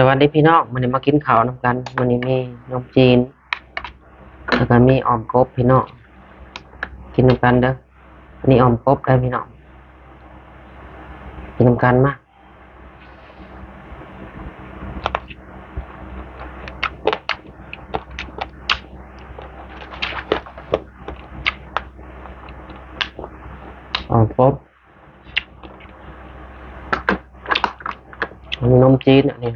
สวัสดีพี่น้องมันนี้มากินข้าวน้ำกันมันนี้มีนมจีนแล้วก็มีออมกบพี่น้องกินน้ำกันเด้ออันนี้ออมกบได้พี่น้องกินน้ำกันมาออมกบมีนมจีนอันนี้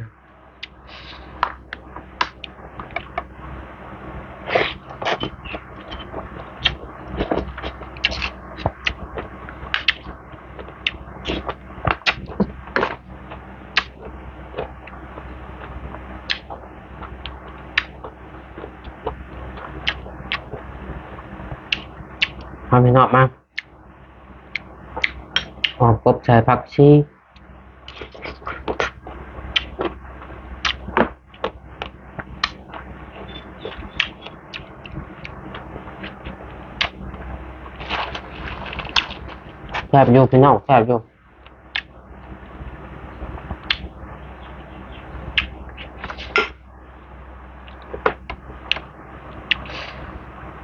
นะมาพี่น้องมาหอมกบใส่ผักชีแซ่บอยู่พี่น้องแซ่บอยู่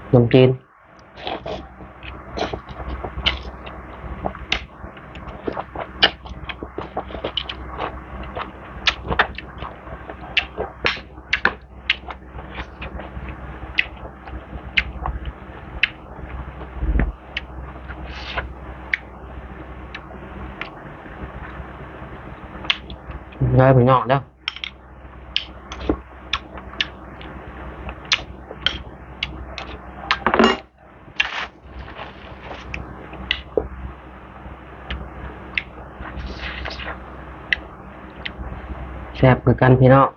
ขนมจีน ได้พี่น้องแล้วแซ่บคือกันพี่น้อง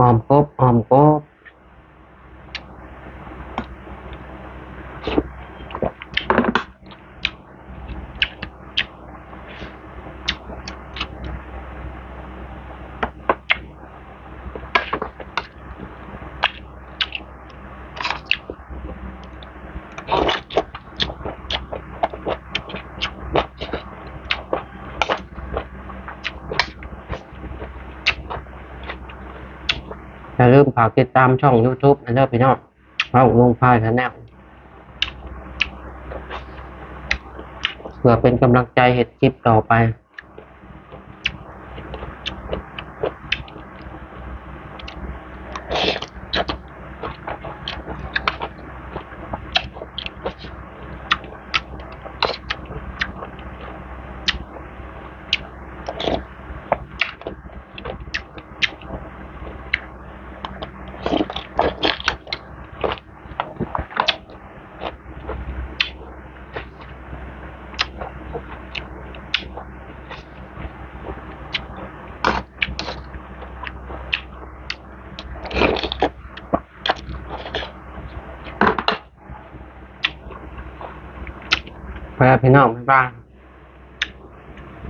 หอ อย่าลืมฝากติดตามช่อง YouTube นะเด้อพี่น้องเราลงพายชาแนลเพื่อเป็นกำลังใจเห็ดคลิปต่อไป ไปแล้วพี่น้องบ๊ายบาย